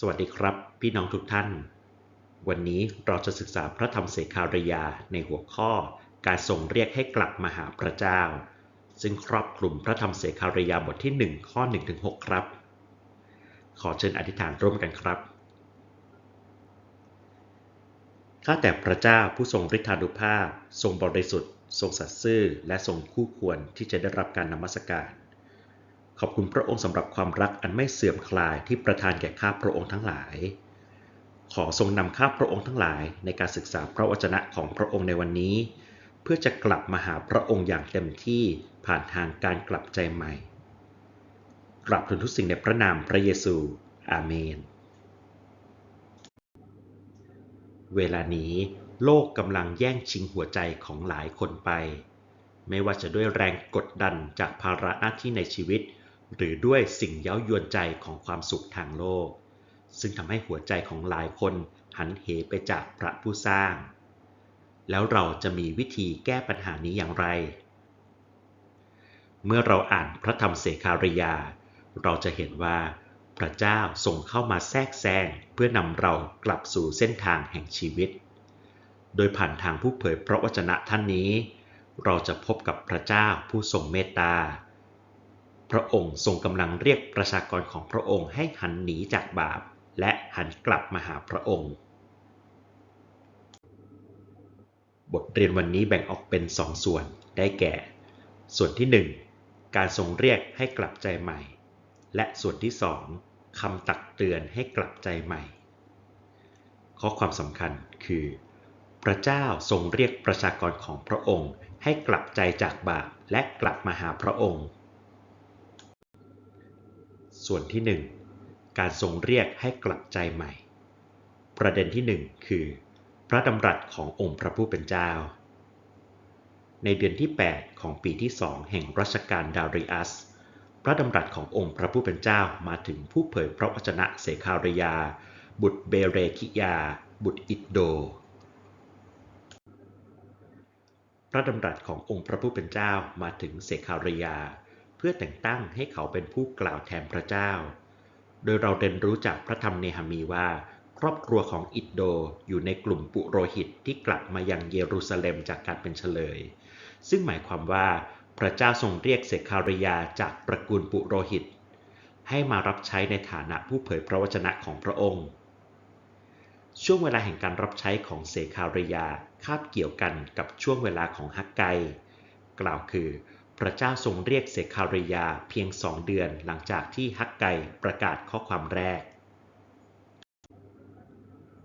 สวัสดีครับ พี่น้องทุกท่าน วันนี้เราจะศึกษาพระธรรมเสคาริยาในหัวข้อการทรงเรียกให้กลับมาหาพระเจ้า ซึ่งครอบคลุมพระธรรมเสคาริยาบทที่ 1 ข้อ1ถึง6ครับ ขอเชิญอธิษฐานร่วมกันครับข้าแต่พระเจ้าผู้ทรงฤทธานุภาพ ทรงบริสุทธิ์ ทรงสัตย์ซื่อ และทรงคู่ควรที่จะได้รับการนมัสการ ขอบคุณพระองค์สำหรับความรักอันไม่เสื่อมคลายที่ประทานแก่ข้าพระองค์ทั้งหลาย ขอทรงนำข้าพระองค์ทั้งหลายในการศึกษาพระวจนะของพระองค์ในวันนี้ เพื่อจะกลับมาหาพระองค์อย่างเต็มที่ผ่านทางการกลับใจใหม่กลับถึงทุกสิ่งในพระนามพระเยซู อาเมน เวลานี้โลกกำลังแย่งชิงหัวใจของหลายคนไป ไม่ว่าจะด้วยแรงกดดันจากภาระหน้าที่ในชีวิต หรือด้วยสิ่งเย้ายวนใจของความสุขทางโลก ซึ่งทำให้หัวใจของหลายคนหันเหไปจากพระผู้สร้าง แล้วเราจะมีวิธีแก้ปัญหานี้อย่างไร เมื่อเราอ่านพระธรรมเสคาริยา เราจะเห็นว่าพระเจ้าทรงเข้ามาแทรกแซงเพื่อนำเรากลับสู่เส้นทางแห่งชีวิต โดยผ่านทางผู้เผยพระวจนะท่านนี้ เราจะพบกับพระเจ้าผู้ทรงเมตตา พระองค์ทรงกำลังเรียกประชากรของพระองค์ให้หันหนีจากบาป และหันกลับมาหาพระองค์ บทเรียนวันนี้แบ่งออกเป็นสองส่วนได้แก่ ส่วนที่หนึ่งการทรงเรียกให้กลับใจใหม่ และส่วนที่สองคำตักเตือนให้กลับใจใหม่ ข้อความสำคัญคือ พระเจ้าทรงเรียกประชากรของพระองค์ ให้กลับใจจากบาปและกลับมาหาพระองค์ ส่วนที่หนึ่งการทรงเรียกให้กลับใจใหม่ ประเด็นที่หนึ่งคือ พระดำรัสขององค์พระผู้เป็นเจ้า ในเดือนที่ 8 ของปีที่สองแห่งรัชกาลดาริอัส พระดำรัสขององค์พระผู้เป็นเจ้ามาถึงผู้เผยพระวจนะเสคาริยา บุตรเบเรคิยา บุตรอิดโด พระดำรัสขององค์พระผู้เป็นเจ้ามาถึงเสคาริยา พื่อแต่งตั้งให้เขาเป็นผู้กล่าวแทนพระเจ้า โดยเราเรียนรู้จากพระธรรมเนหามีว่า ครอบครัวของอิดโดอยู่ในกลุ่มปุโรหิตที่กลับมายังเยรูซาเล็มจากการเป็นเฉลย ซึ่งหมายความว่าพระเจ้าทรงเรียกเสคาริยาจากตระกูลปุโรหิต ให้มารับใช้ในฐานะผู้เผยพระวจนะของพระองค์ ช่วงเวลาแห่งการรับใช้ของเสคาริยาคาบเกี่ยวกันกับช่วงเวลาของฮักไก กล่าวคือ พระเจ้าทรงเรียกเสคาริยาเพียงสองเดือนหลังจากที่ฮักไกประกาศข้อความแรก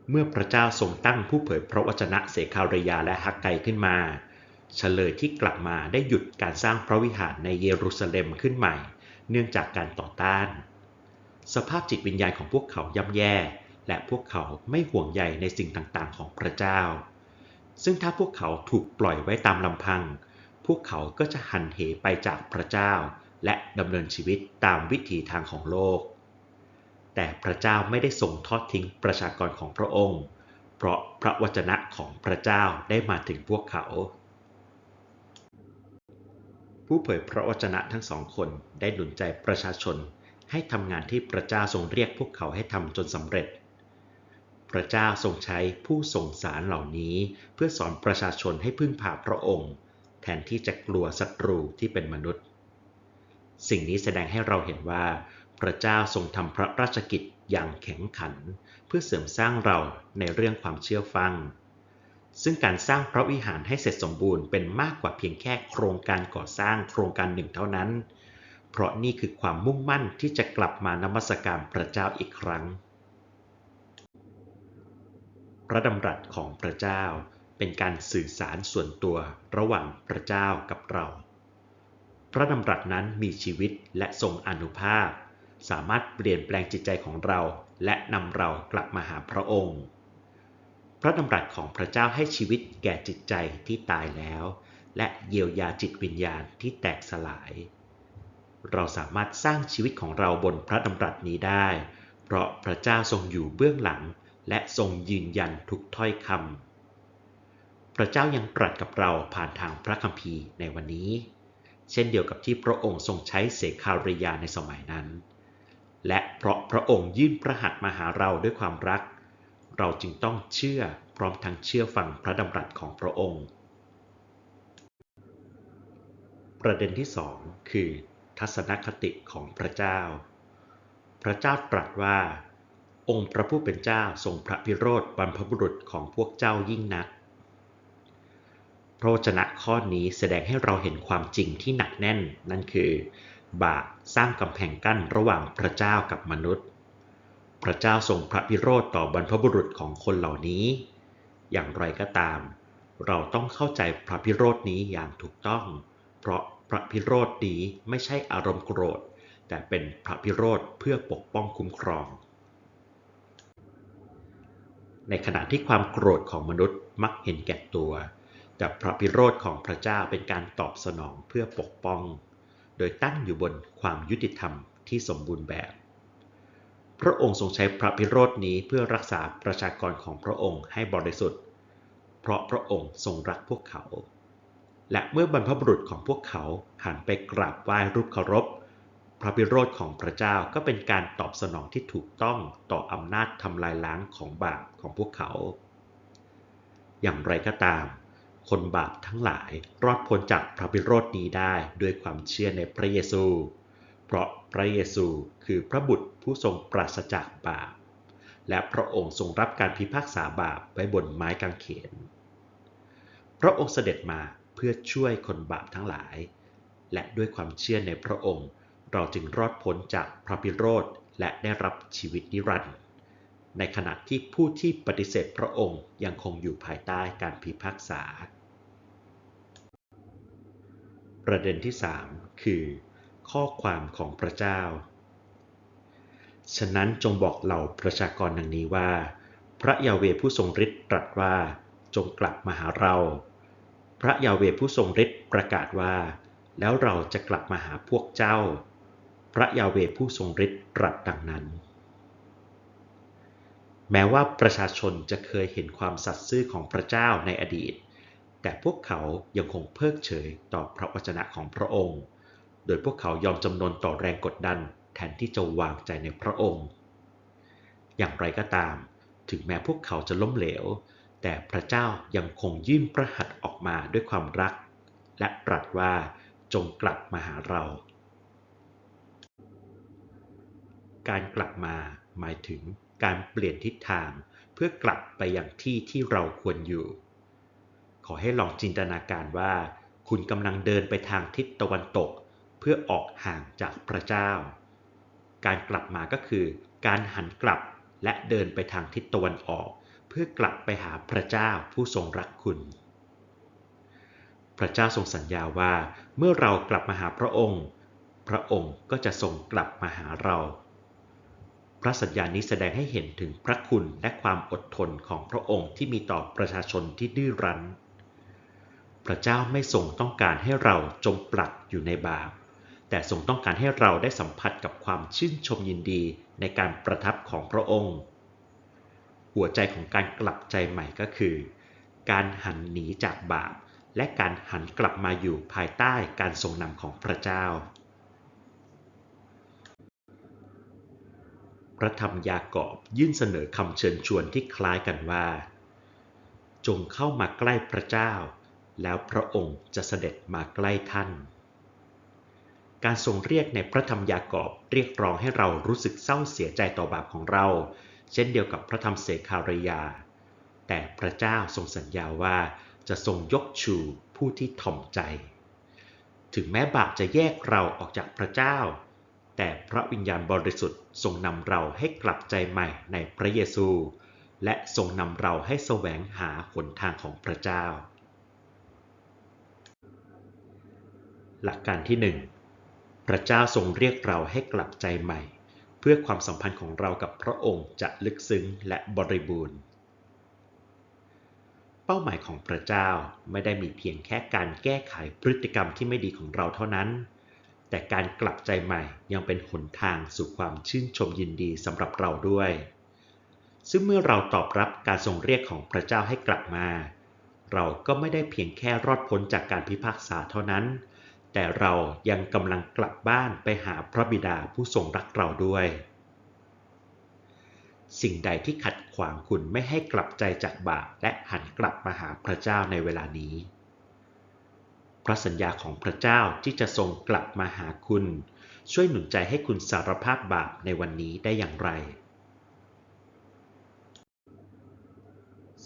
เมื่อพระเจ้าทรงตั้งผู้เผยพระวจนะเสคาริยาและฮักไกขึ้นมา เฉลยที่กลับมาได้หยุดการสร้างพระวิหารในเยรูซาเล็มขึ้นใหม่ เนื่องจากการต่อต้าน สภาพจิตวิญญาณของพวกเขาย่ำแย่ และพวกเขาไม่ห่วงใยในสิ่งต่างๆ ของพระเจ้า ซึ่งถ้าพวกเขาถูกปล่อยไว้ตามลำพัง พวกเขาก็จะหันเหไปจากพระเจ้า และดำเนินชีวิตตามวิถีทางของโลก แต่พระเจ้าไม่ได้ทรงทอดทิ้งประชากรของพระองค์ เพราะพระวจนะของพระเจ้าได้มาถึงพวกเขา ผู้เผยพระวจนะทั้งสองคนได้หนุนใจประชาชนให้ทำงานที่พระเจ้าทรงเรียกพวกเขาให้ทำจนสำเร็จ พระเจ้าทรงใช้ผู้ส่งสารเหล่านี้ เพื่อสอนประชาชนให้พึ่งพาพระองค์ แทนที่จะกลัวศัตรูที่เป็นมนุษย์ สิ่งนี้แสดงให้เราเห็นว่า พระเจ้าทรงทำพระราชกิจอย่างแข็งขัน เพื่อเสริมสร้างเราในเรื่องความเชื่อฟัง ซึ่งการสร้างพระวิหารให้เสร็จสมบูรณ์เป็นมากกว่าเพียงแค่โครงการก่อสร้างโครงการหนึ่งเท่านั้น เพราะนี่คือความมุ่งมั่นที่จะกลับมานมัสการพระเจ้าอีกครั้ง พระดำรัสของพระเจ้า เป็นการสื่อสารส่วนตัวระหว่างพระเจ้ากับเรา พระดำรัสนั้นมีชีวิตและทรงอนุภาพ สามารถเปลี่ยนแปลงจิตใจของเรา และนำเรากลับมาหาพระองค์ พระดำรัสของพระเจ้าให้ชีวิตแก่จิตใจที่ตายแล้ว และเยียวยาจิตวิญญาณที่แตกสลาย เราสามารถสร้างชีวิตของเราบนพระดำรัสนี้ได้ เพราะพระเจ้าทรงอยู่เบื้องหลังและทรงยืนยันทุกถ้อยคำ พระเจ้ายังตรัสกับเราผ่านทางพระคัมภีร์ในวันนี้ เช่นเดียวกับที่พระองค์ทรงใช้เสคาริยาในสมัยนั้น และเพราะพระองค์ยื่นพระหัตถ์มาหาเราด้วยความรัก เราจึงต้องเชื่อพร้อมทั้งเชื่อฟังพระดำรัสของพระองค์ ประเด็นที่สองคือ ทัศนคติของพระเจ้า พระเจ้าตรัสว่า องค์พระผู้เป็นเจ้าทรงพระพิโรธบรรพบุรุษของพวกเจ้ายิ่งนัก พระวจนะข้อนี้แสดงให้เราเห็นความจริงที่หนักแน่น นั่นคือบาปสร้างกำแพงกั้นระหว่างพระเจ้ากับมนุษย์ พระเจ้าทรงพระพิโรธต่อบรรพบุรุษของคนเหล่านี้ อย่างไรก็ตาม เราต้องเข้าใจพระพิโรธนี้อย่างถูกต้อง เพราะพระพิโรธนี้ไม่ใช่อารมณ์โกรธ แต่เป็นพระพิโรธเพื่อปกป้องคุ้มครอง ในขณะที่ความโกรธของมนุษย์มักเห็นแก่ตัว แต่พระพิโรธของพระเจ้าเป็นการตอบสนองเพื่อปกป้อง โดยตั้งอยู่บนความยุติธรรมที่สมบูรณ์แบบ พระองค์ทรงใช้พระพิโรธนี้เพื่อรักษาประชากรของพระองค์ให้บริสุทธิ์ เพราะพระองค์ทรงรักพวกเขา และเมื่อบรรพบุรุษของพวกเขาหันไปกราบไหว้รูปเคารพ พระพิโรธของพระเจ้าก็เป็นการตอบสนองที่ถูกต้องต่ออำนาจทำลายล้างของบาปของพวกเขา อย่างไรก็ตาม คนบาปทั้งหลายรอดพ้นจากพระพิโรธนี้ได้ด้วยความเชื่อในพระเยซู เพราะพระเยซูคือพระบุตรผู้ทรงปราศจากบาป และพระองค์ทรงรับการพิพากษาบาปไว้บนไม้กางเขน พระองค์เสด็จมาเพื่อช่วยคนบาปทั้งหลาย และด้วยความเชื่อในพระองค์ เราจึงรอดพ้นจากพระพิโรธและได้รับชีวิตนิรันดร์ ในขณะที่ผู้ที่ปฏิเสธพระองค์ยังคงอยู่ภายใต้การพิพากษา ประเด็นที่ 3 คือ ข้อความของพระเจ้า ฉะนั้นจงบอกเหล่าประชากรดังนี้ว่า พระยาเวผู้ทรงฤทธิ์ตรัสว่าจงกลับมาหาเรา พระยาเวผู้ทรงฤทธิ์ประกาศว่า แล้วเราจะกลับมาหาพวกเจ้า พระยาเวผู้ทรงฤทธิ์ตรัสดังนั้น แม้ว่าประชาชนจะเคยเห็นความสัตย์ซื่อของพระเจ้าในอดีต แต่พวกเขายังคงเพิกเฉยต่อพระวจนะของพระองค์ โดยพวกเขายอมจำนนต่อแรงกดดันแทนที่จะวางใจในพระองค์ อย่างไรก็ตาม ถึงแม้พวกเขาจะล้มเหลว แต่พระเจ้ายังคงยื่นพระหัตถ์ออกมาด้วยความรัก และตรัสว่าจงกลับมาหาเรา การกลับมาหมายถึง การเปลี่ยนทิศทาง เพื่อกลับไปยังที่ที่เราควรอยู่ ขอให้ลองจินตนาการว่า คุณกำลังเดินไปทางทิศตะวันตก เพื่อออกห่างจากพระเจ้า การกลับมาก็คือการหันกลับและเดินไปทางทิศตะวันออก เพื่อกลับไปหาพระเจ้าผู้ทรงรักคุณ พระเจ้าทรงสัญญาว่าเมื่อเรากลับมาหาพระองค์ พระองค์ก็จะทรงกลับมาหาเรา พระสัญญานี้แสดงให้เห็นถึงพระคุณและความอดทนของพระองค์ที่มีต่อประชาชนที่ดื้อรั้น พระเจ้าไม่ทรงต้องการให้เราจมปลักอยู่ในบาป แต่ทรงต้องการให้เราได้สัมผัสกับความชื่นชมยินดีในการประทับของพระองค์ หัวใจของการกลับใจใหม่ก็คือ การหันหนีจากบาป และการหันกลับมาอยู่ภายใต้การทรงนำของพระเจ้า พระธรรมยากอบยื่นเสนอคำเชิญชวนที่คล้ายกันว่า จงเข้ามาใกล้พระเจ้า แล้วพระองค์จะเสด็จมาใกล้ท่าน การทรงเรียกในพระธรรมยากอบเรียกร้องให้เรารู้สึกเศร้าเสียใจต่อบาปของเรา เช่นเดียวกับพระธรรมเสคารยา แต่พระเจ้าทรงสัญญาว่าจะทรงยกชูผู้ที่ถ่อมใจ ถึงแม้บาปจะแยกเราออกจากพระเจ้า แต่พระวิญญาณบริสุทธิ์ทรงนำเราให้กลับใจใหม่ในพระเยซู และทรงนำเราให้แสวงหาหนทางของพระเจ้า หลักการที่หนึ่งพระเจ้าทรงเรียกเราให้กลับใจใหม่ เพื่อความสัมพันธ์ของเรากับพระองค์จะลึกซึ้งและบริบูรณ์ เป้าหมายของพระเจ้าไม่ได้มีเพียงแค่การแก้ไขพฤติกรรมที่ไม่ดีของเราเท่านั้น แต่การกลับใจใหม่ยังเป็นหนทางสู่ความชื่นชมยินดีสำหรับเราด้วย ซึ่งเมื่อเราตอบรับการทรงเรียกของพระเจ้าให้กลับมา เราก็ไม่ได้เพียงแค่รอดพ้นจากการพิพากษาเท่านั้น แต่เรายังกำลังกลับบ้านไปหาพระบิดาผู้ทรงรักเราด้วย สิ่งใดที่ขัดขวางคุณไม่ให้กลับใจจากบาปและหันกลับมาหาพระเจ้าในเวลานี้ พระสัญญาของพระเจ้าที่จะทรงกลับมาหาคุณ ช่วยหนุนใจให้คุณสารภาพบาปในวันนี้ได้อย่างไร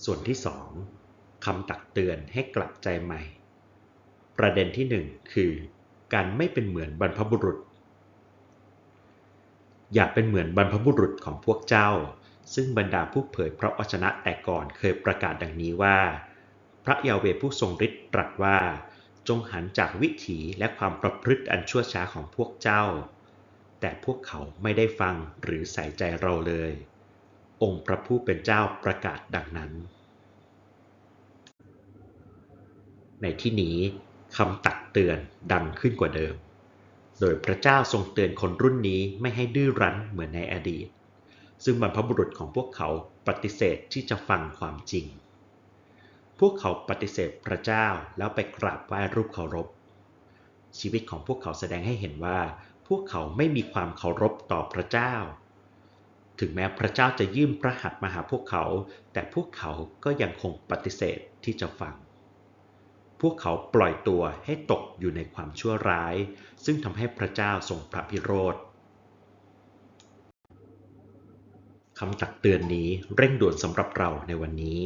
ส่วนที่สองคำตักเตือนให้กลับใจใหม่ ประเด็นที่หนึ่งคือ การไม่เป็นเหมือนบรรพบุรุษ อย่าเป็นเหมือนบรรพบุรุษของพวกเจ้า ซึ่งบรรดาผู้เผยพระวจนะแต่ก่อนเคยประกาศดังนี้ว่า พระยาเวผู้ทรงฤทธิ์ตรัสว่า จงหันจากวิถีและความประพฤติอันชั่วช้าของพวกเจ้า แต่พวกเขาไม่ได้ฟังหรือใส่ใจเราเลย องค์พระผู้เป็นเจ้าประกาศดังนั้น ในที่นี้คำตักเตือนดังขึ้นกว่าเดิม โดยพระเจ้าทรงเตือนคนรุ่นนี้ไม่ให้ดื้อรั้นเหมือนในอดีต ซึ่งบรรพบุรุษของพวกเขาปฏิเสธที่จะฟังความจริง พวกเขาปฏิเสธพระเจ้าแล้วไปกราบไหว้รูปเคารพ ชีวิตของพวกเขาแสดงให้เห็นว่า พวกเขาไม่มีความเคารพต่อพระเจ้า ถึงแม้พระเจ้าจะยื่นพระหัตถ์มาหาพวกเขา แต่พวกเขาก็ยังคงปฏิเสธที่จะฟัง พวกเขาปล่อยตัวให้ตกอยู่ในความชั่วร้าย ซึ่งทำให้พระเจ้าทรงพระพิโรธคำตักเตือนนี้เร่งด่วนสำหรับเราในวันนี้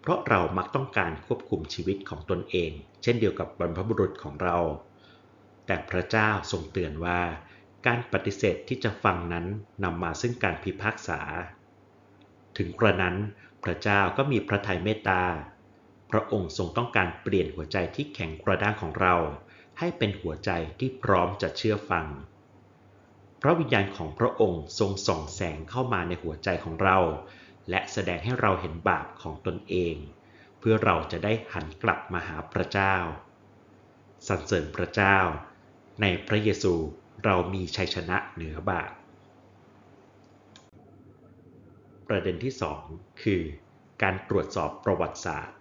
เพราะเรามักต้องการควบคุมชีวิตของตนเอง เช่นเดียวกับบรรพบุรุษของเรา แต่พระเจ้าทรงเตือนว่า การปฏิเสธที่จะฟังนั้นนำมาซึ่งการพิพากษา ถึงกระนั้นพระเจ้าก็มีพระทัยเมตตา พระองค์ทรงต้องการเปลี่ยนหัวใจที่แข็งกระด้างของเรา ให้เป็นหัวใจที่พร้อมจะเชื่อฟัง พระวิญญาณของพระองค์ทรงส่องแสงเข้ามาในหัวใจของเรา และแสดงให้เราเห็นบาปของตนเอง เพื่อเราจะได้หันกลับมาหาพระเจ้าสรรเสริญพระเจ้า ในพระเยซูเรามีชัยชนะเหนือบาปประเด็นที่สองคือ การตรวจสอบประวัติศาสตร์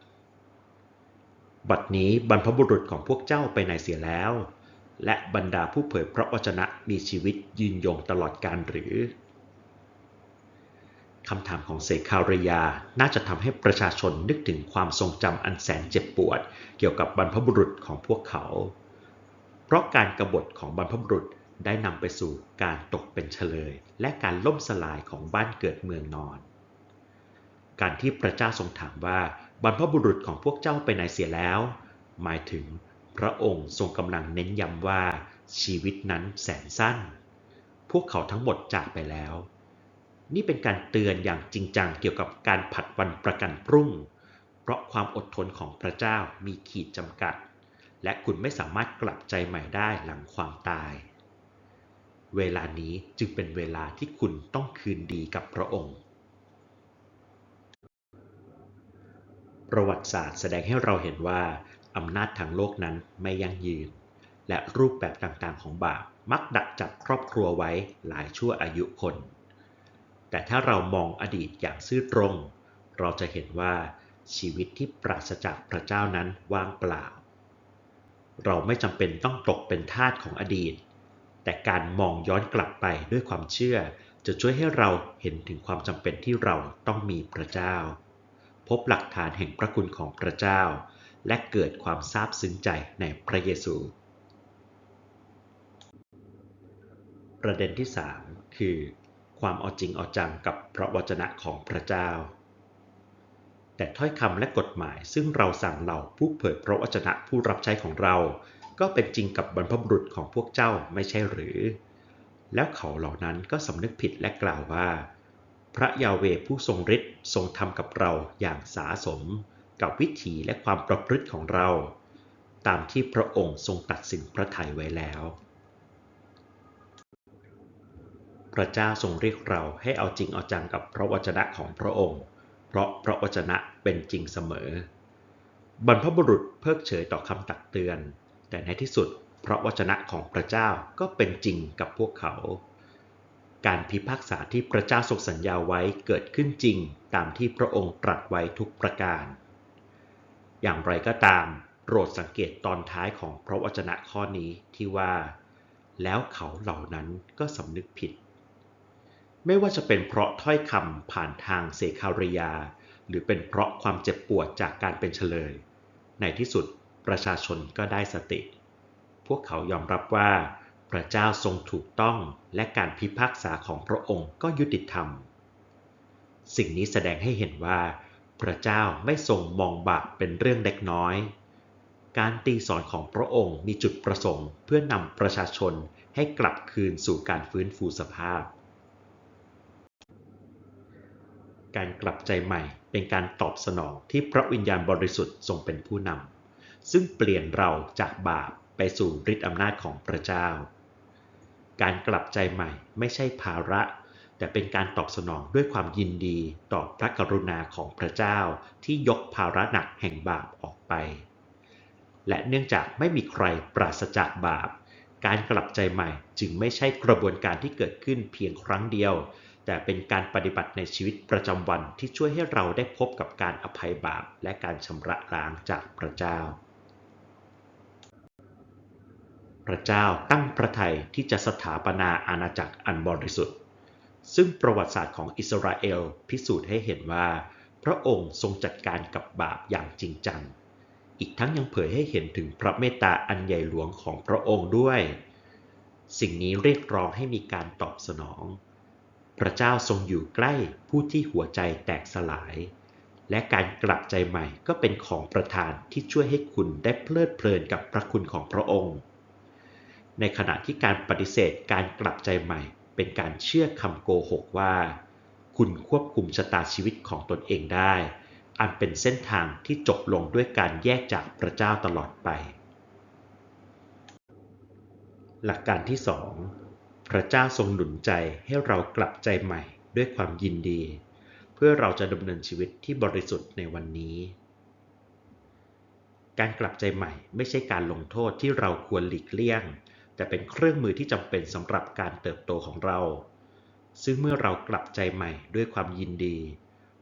บัดนี้บรรพบุรุษของพวกเจ้าไปไหนเสียแล้ว และบรรดาผู้เผยพระวจนะมีชีวิตยืนยงตลอดการหรือ คำถามของเสคาริยา น่าจะทำให้ประชาชนนึกถึงความทรงจำอันแสนเจ็บปวด เกี่ยวกับบรรพบุรุษของพวกเขา เพราะการกรบฏของบรรพบุรุษได้นำไปสู่การตกเป็นเฉลย และการล่มสลายของบ้านเกิดเมืองนอน การที่พระเจ้าทรงถามว่าบรรพบุรุษของพวกเจ้าไปไหนเสียแล้ว หมายถึงพระองค์ทรงกำลังเน้นย้ำว่าชีวิตนั้นแสนสั้น พวกเขาทั้งหมดจากไปแล้ว นี่เป็นการเตือนอย่างจริงจังเกี่ยวกับการผัดวันประกันพรุ่ง เพราะความอดทนของพระเจ้ามีขีดจำกัด และคุณไม่สามารถกลับใจใหม่ได้หลังความตาย เวลานี้จึงเป็นเวลาที่คุณต้องคืนดีกับพระองค์ ประวัติศาสตร์แสดงให้เราเห็นว่าอำนาจทางโลกนั้นไม่ยั่งยืน และรูปแบบต่างๆของบาปมักดักจับครอบครัวไว้หลายชั่วอายุคน แต่ถ้าเรามองอดีตอย่างซื่อตรง เราจะเห็นว่าชีวิตที่ปราศจากพระเจ้านั้นว่างเปล่า เราไม่จำเป็นต้องตกเป็นทาสของอดีต แต่การมองย้อนกลับไปด้วยความเชื่อ จะช่วยให้เราเห็นถึงความจำเป็นที่เราต้องมีพระเจ้า พบหลักฐานแห่งพระคุณของพระเจ้า และเกิดความซาบซึ้งใจในพระเยซู ประเด็นที่ 3 คือ ความเอาจริงเอาจังกับพระวจนะของพระเจ้า แต่ถ้อยคำและกฎหมายซึ่งเราสั่งเหล่าผู้เผยพระวจนะผู้รับใช้ของเรา ก็เป็นจริงกับบรรพบุรุษของพวกเจ้าไม่ใช่หรือ แล้วเขาเหล่านั้นก็สำนึกผิดและกล่าวว่า พระยาเวผู้ทรงฤทธิ์ทรงทำกับเราอย่างสาสม กับวิถีและความประพฤติของเรา ตามที่พระองค์ทรงตัดสินพระทัยไว้แล้ว พระเจ้าทรงเรียกเราให้เอาจริงเอาจังกับพระวจนะของพระองค์ เพราะพระวจนะเป็นจริงเสมอ บรรพบุรุษเพิกเฉยต่อคำตักเตือน แต่ในที่สุดพระวจนะของพระเจ้าก็เป็นจริงกับพวกเขา การพิพากษาที่พระเจ้าทรงสัญญาไว้เกิดขึ้นจริงตามที่พระองค์ตรัสไว้ทุกประการ อย่างไรก็ตามโปรดสังเกตตอนท้ายของพระวจนะข้อนี้ที่ว่า แล้วเขาเหล่านั้นก็สำนึกผิด ไม่ว่าจะเป็นเพราะถ้อยคำผ่านทางเสคาริยา หรือเป็นเพราะความเจ็บปวดจากการเป็นเฉลย ในที่สุดประชาชนก็ได้สติ พวกเขายอมรับว่า พระเจ้าทรงถูกต้องและการพิพากษาของพระองค์ก็ยุติธรรม สิ่งนี้แสดงให้เห็นว่า พระเจ้าไม่ทรงมองบาปเป็นเรื่องเล็กน้อย การตีสอนของพระองค์มีจุดประสงค์ เพื่อนำประชาชนให้กลับคืนสู่การฟื้นฟูสภาพ การกลับใจใหม่เป็นการตอบสนองที่พระวิญญาณบริสุทธิ์ทรงเป็นผู้นำ ซึ่งเปลี่ยนเราจากบาปไปสู่ฤทธิอำนาจของพระเจ้า การกลับใจใหม่ไม่ใช่ภาระ แต่เป็นการตอบสนองด้วยความยินดีต่อพระกรุณาของพระเจ้าที่ยกภาระหนักแห่งบาปออกไป และเนื่องจากไม่มีใครปราศจากบาป การกลับใจใหม่จึงไม่ใช่กระบวนการที่เกิดขึ้นเพียงครั้งเดียว แต่เป็นการปฏิบัติในชีวิตประจำวันที่ช่วยให้เราได้พบกับการอภัยบาปและการชำระล้างจากพระเจ้า พระเจ้าตั้งพระทัยที่จะสถาปนาอาณาจักรอันบริสุทธิ์ ซึ่งประวัติศาสตร์ของอิสราเอลพิสูจน์ให้เห็นว่า พระองค์ทรงจัดการกับบาปอย่างจริงจัง อีกทั้งยังเผยให้เห็นถึงพระเมตตาอันใหญ่หลวงของพระองค์ด้วย สิ่งนี้เรียกร้องให้มีการตอบสนอง พระเจ้าทรงอยู่ใกล้ผู้ที่หัวใจแตกสลาย และการกลับใจใหม่ก็เป็นของประทานที่ช่วยให้คุณได้เพลิดเพลินกับพระคุณของพระองค์ ในขณะที่การปฏิเสธการกลับใจใหม่ เป็นการเชื่อคำโกหกว่า คุณควบคุมชะตาชีวิตของตนเองได้ อันเป็นเส้นทางที่จบลงด้วยการแยกจากพระเจ้าตลอดไป หลักการที่ 2 พระเจ้าทรงหนุนใจให้เรากลับใจใหม่ด้วยความยินดี เพื่อเราจะดำเนินชีวิตที่บริสุทธิ์ในวันนี้ การกลับใจใหม่ไม่ใช่การลงโทษที่เราควรหลีกเลี่ยง แต่เป็นเครื่องมือที่จำเป็นสำหรับการเติบโตของเรา ซึ่งเมื่อเรากลับใจใหม่ด้วยความยินดี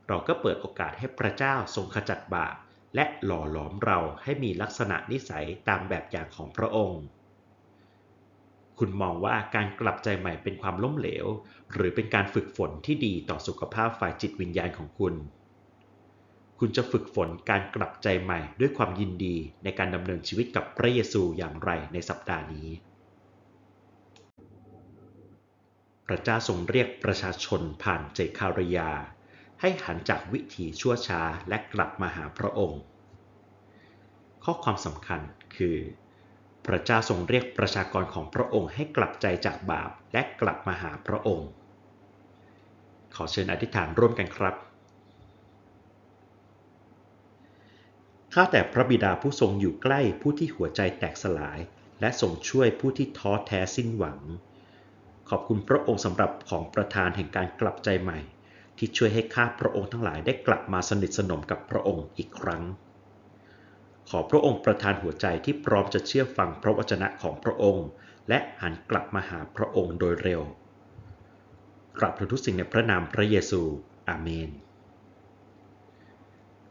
เราก็เปิดโอกาสให้พระเจ้าทรงขจัดบาปและหล่อหลอมเราให้มีลักษณะนิสัยตามแบบอย่างของพระองค์ คุณมองว่าการกลับใจใหม่เป็นความล้มเหลว หรือเป็นการฝึกฝนที่ดีต่อสุขภาพฝ่ายจิตวิญญาณของคุณ คุณจะฝึกฝนการกลับใจใหม่ด้วยความยินดีในการดำเนินชีวิตกับพระเยซูอย่างไรในสัปดาห์นี้ พระเจ้าทรงเรียกประชาชนผ่านเจคารยา ให้หันจากวิถีชั่วช้าและกลับมาหาพระองค์ ข้อความสำคัญคือ พระเจ้าทรงเรียกประชากรของพระองค์ให้กลับใจจากบาปและกลับมาหาพระองค์ ขอเชิญอธิษฐานร่วมกันครับ ข้าแต่พระบิดาผู้ทรงอยู่ใกล้ผู้ที่หัวใจแตกสลาย และทรงช่วยผู้ที่ท้อแท้สิ้นหวัง ขอบคุณพระองค์สำหรับของประทานแห่งการกลับใจใหม่ ที่ช่วยให้ข้าพระองค์ทั้งหลายได้กลับมาสนิทสนมกับพระองค์อีกครั้ง ขอพระองค์ประทานหัวใจที่พร้อมจะเชื่อฟังพระวจนะของพระองค์ และหันกลับมาหาพระองค์โดยเร็วกราบทุกสิ่งในพระนามพระเยซู อาเมน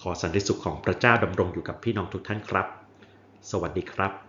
ขอสันติสุขของพระเจ้าดำรงอยู่กับพี่น้องทุกท่านครับ สวัสดีครับ